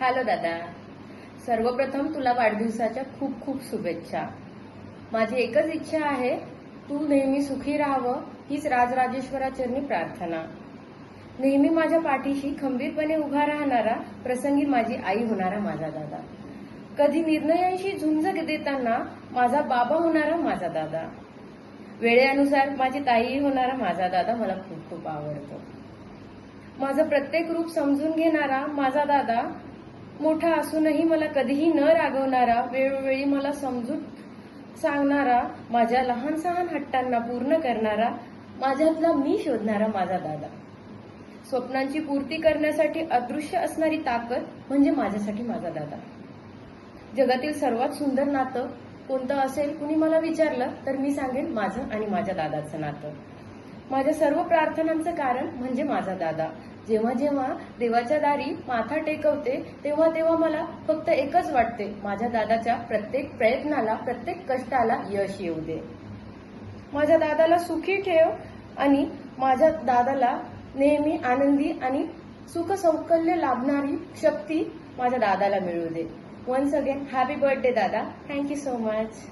Hello दादा. सर्वप्रथम तुला वाढदिवसाच्या खूप खूप शुभेच्छा. माझी एकच इच्छा आहे तू नेहमी सुखी राहावं हीच राजराजेश्वराचरणी प्रार्थना. नेहमी माझ्या पाठीशी खंबीरपणे उभा राहणारा प्रसंगी माझी आई होणारा माझा दादा. कधी निर्णयांशी झुंज देताना माझा बाबा होणारा माझा दादा. वेळेनुसार माझी ताई होणारा माझा दादा मला खूप खूप आवडतो. माझं प्रत्येक रूप समजून घेणारा माझा दादा मोठा असूनही मला कधीही न रागवणारा वेळोवेळी मला समजून सांगणारा माझ्या लहान सहान हट्टांना पूर्ण करणारा माझ्यातला मी शोधणारा माझा दादा. स्वप्नांची पूर्ती करण्यासाठी अदृश्य असणारी ताकद म्हणजे माझ्यासाठी माझा दादा. जगातील सर्वात सुंदर नातं कोणतं असेल कुणी मला विचारलं तर मी सांगेन माझं आणि माझ्या दादाचं नातं. माझ्या सर्व प्रार्थनांचं कारण म्हणजे माझा दादा. जेव्हा जेव्हा देवाच्या दारी माथा टेकवते तेव्हा तेव्हा मला फक्त एकच वाटते माझ्या दादाच्या प्रत्येक प्रयत्नाला प्रत्येक कष्टाला यश येऊ दे. माझ्या दादाला सुखी ठेव आणि माझ्या दादाला नेहमी आनंदी आणि सुख सौकल्य लाभणारी शक्ती माझ्या दादाला मिळू दे. वन्स अगेन हॅपी बर्थडे दादा. Thank you so much